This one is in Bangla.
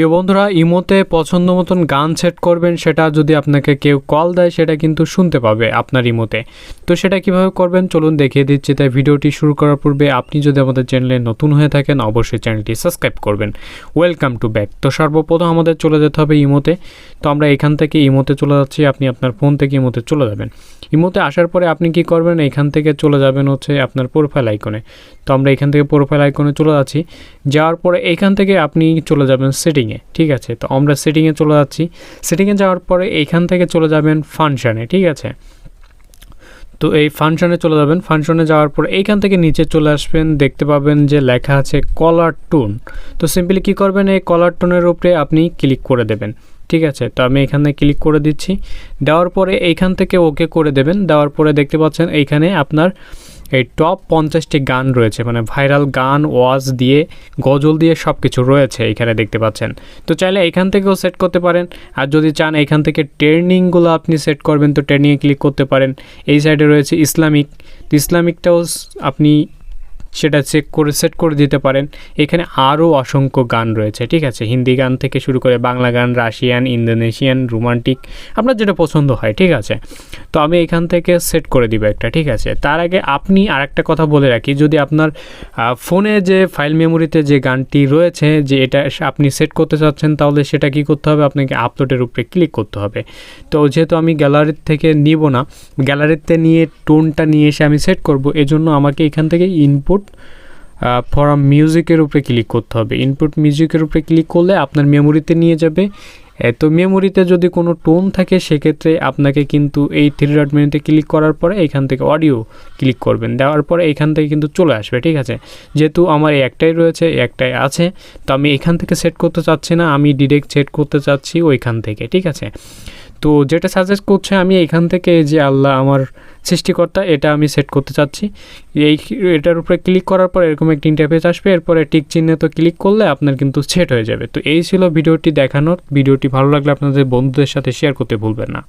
প্রিয় বন্ধুরা, ইমোতে পছন্দ মতন গান সেট করবেন, সেটা যদি আপনাকে কেউ কল দেয়, সেটা কিন্তু শুনতে পাবে আপনার ইমোতে। তো সেটা কীভাবে করবেন, চলুন দেখিয়ে দিচ্ছি। তাই ভিডিওটি শুরু করার পূর্বে আপনি যদি আমাদের চ্যানেলে নতুন হয়ে থাকেন, অবশ্যই চ্যানেলটি সাবস্ক্রাইব করবেন। ওয়েলকাম টু ব্যাক তো সর্বপ্রথম আমাদের চলে যেতে হবে ইমোতে। তো আমরা এখান থেকে ইমোতে চলে যাচ্ছি, আপনি আপনার ফোন থেকে ইমোতে চলে যাবেন। ইমোতে আসার পরে আপনি কি করবেন, এখান থেকে চলে যাবেন হচ্ছে আপনার প্রোফাইল আইকনে তো আমরা এখান থেকে প্রোফাইল আইকনে চলে যাচ্ছি। যাওয়ার পরে এইখান থেকে আপনি চলে যাবেন সেটিংয়ে ঠিক আছে? তো আমরা সেটিংয়ে চলে যাচ্ছি। সেটিংয়ে যাওয়ার পরে এইখান থেকে চলে যাবেন ফাংশানে ঠিক আছে? তো এই ফাংশনে চলে যাবেন। ফাংশনে যাওয়ার পর এইখান থেকে নিচে চলে আসবেন। দেখতে পাবেন যে লেখা আছে কলার টোন তো সিম্পলি কী করবেন? এই কলার টোনের উপরে আপনি ক্লিক করে দেবেন, ঠিক আছে? তো আমি এখানে ক্লিক করে দিচ্ছি। দেওয়ার পরে এইখান থেকে ওকে করে দেবেন। দেওয়ার পরে দেখতে পাচ্ছেন এইখানে আপনার এই টপ পঞ্চাশটি গান রয়েছে মানে ভাইরাল গান, ওয়াজ দিয়ে, গজল দিয়ে সব কিছু রয়েছে এখানে দেখতে পাচ্ছেন। তো চাইলে এখান থেকেও সেট করতে পারেন। আর যদি চান এখান থেকে ট্রেনিংগুলো আপনি সেট করবেন, তো ট্রেনিংয়ে ক্লিক করতে পারেন। এই সাইডে রয়েছে ইসলামিক তো ইসলামিকটাও আপনি সেটা চেক করে সেট করে দিতে পারেন। এখানে আরও অসংখ্য গান রয়েছে, ঠিক আছে? হিন্দি গান থেকে শুরু করে বাংলা গান, রাশিয়ান, ইন্দোনেশিয়ান, রোমান্টিক, আপনার যেটা পছন্দ হয়, ঠিক আছে? তো আমি এখান থেকে সেট করে দিব একটা, ঠিক আছে? তার আগে আপনি আরেকটা কথা বলে রাখি, যদি আপনার ফোনে যে ফাইল মেমোরিতে যে গানটি রয়েছে, যে এটা আপনি সেট করতে চাচ্ছেন, তাহলে সেটা কি করতে হবে? আপনাকে আপলোডের উপরে ক্লিক করতে হবে। তো যেহেতু আমি গ্যালারির থেকে নিব না গ্যালারিতে নিয়ে টোনটা নিয়ে এসে আমি সেট করব, এজন্য আমাকে এখান থেকে ইনপুট ফরম মিউজিকের উপরে ক্লিক করতে হবে। ইনপুট মিউজিকের উপরে ক্লিক করলে আপনার মেমোরিতে নিয়ে যাবে। তো মেমোরিতে যদি কোনো টোন থাকে, সেক্ষেত্রে আপনাকে কিন্তু এই থ্রি ডট মেনুতে ক্লিক করার পরে এখান থেকে অডিও ক্লিক করবেন। দেওয়ার পরে এখান থেকে কিন্তু চলে আসবে, ঠিক আছে? যেহেতু আমার একটাই রয়েছে একটাই আছে, তো আমি এখান থেকে সেট করতে চাচ্ছি না, আমি ডিরেক্ট সেট করতে চাচ্ছি ওইখান থেকে, ঠিক আছে? তো যেটা সাজেস্ট করছে আমি এখান থেকে যে আল্লাহ আমার সৃষ্টিকর্তা, এটা আমি সেট করতে চাচ্ছি। এই এটার উপরে ক্লিক করার পর এরকম একটি ইন্টারফেস আসবে, এরপরে টিক চিহ্নে তো ক্লিক করলে আপনার কিন্তু সেট হয়ে যাবে। তো এই ছিল ভিডিওটি দেখানোর। ভিডিওটি ভালো লাগলে আপনাদের বন্ধুদের সাথে শেয়ার করতে ভুলবেন না।